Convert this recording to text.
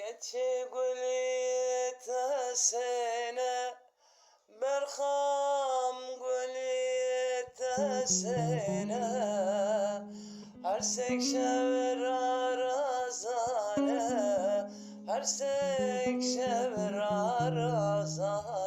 keçi gülü tesene Berham gülü tesene Her sek şevr arazane Her sek şevr arazane